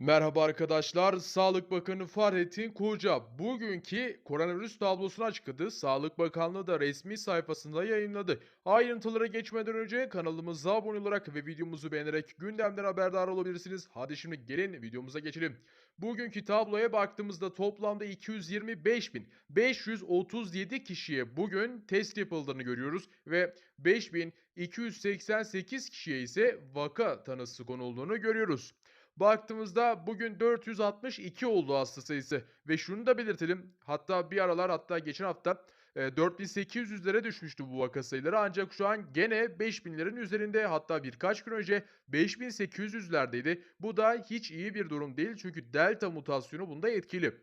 Merhaba arkadaşlar, Sağlık Bakanı Fahrettin Koca bugünkü koronavirüs tablosunu açıkladı. Sağlık Bakanlığı da resmi sayfasında yayınladı. Ayrıntılara geçmeden önce kanalımıza abone olarak ve videomuzu beğenerek gündemden haberdar olabilirsiniz. Hadi şimdi gelin videomuza geçelim. Bugünkü tabloya baktığımızda toplamda 225.537 kişiye bugün test yapıldığını görüyoruz ve 5.288 kişiye ise vaka tanısı konulduğunu görüyoruz. Baktığımızda bugün 462 oldu hasta sayısı ve şunu da belirtelim. Hatta bir aralar hatta geçen hafta e, 4800'lere düşmüştü bu vaka sayıları ancak şu an gene 5000'lerin üzerinde hatta birkaç gün önce 5800'lerdeydi. Bu da hiç iyi bir durum değil çünkü delta mutasyonu bunda etkili.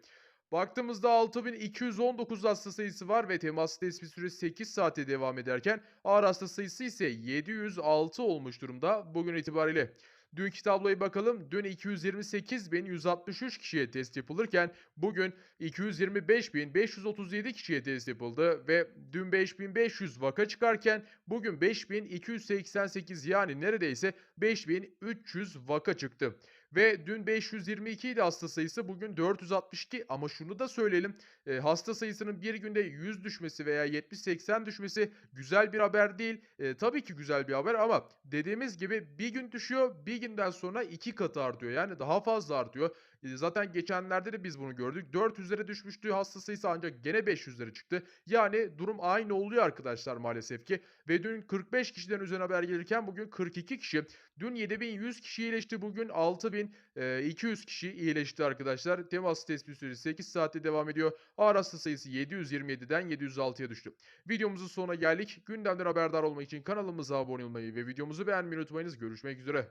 Baktığımızda 6219 hasta sayısı var ve temas tespit süresi 8 saate devam ederken ağır hasta sayısı ise 706 olmuş durumda bugün itibariyle. Dünkü tabloya bakalım. Dün 228.163 kişiye test yapılırken bugün 225.537 kişiye test yapıldı ve dün 5.500 vaka çıkarken bugün 5.288 yani neredeyse 5.300 vaka çıktı. Ve dün 522 idi hasta sayısı bugün 462 ama şunu da söyleyelim e, hasta sayısının bir günde 100 düşmesi veya 70-80 düşmesi güzel bir haber değil. E, tabii ki güzel bir haber ama dediğimiz gibi bir gün düşüyor bir günden sonra iki katı artıyor yani daha fazla artıyor. E, zaten geçenlerde de biz bunu gördük 400'lere düşmüştü hasta sayısı ancak gene 500'lere çıktı. Yani durum aynı oluyor arkadaşlar maalesef ki ve dün 45 kişiden üzerine haber gelirken bugün 42 kişi. Dün 7100 kişi iyileşti bugün 6200 kişi iyileşti arkadaşlar. Temas tespit süresi 8 saatte devam ediyor. Ağır hasta sayısı 727'den 706'ya düştü. Videomuzun sonuna geldik. Gündemden haberdar olmak için kanalımıza abone olmayı ve videomuzu beğenmeyi unutmayınız. Görüşmek üzere.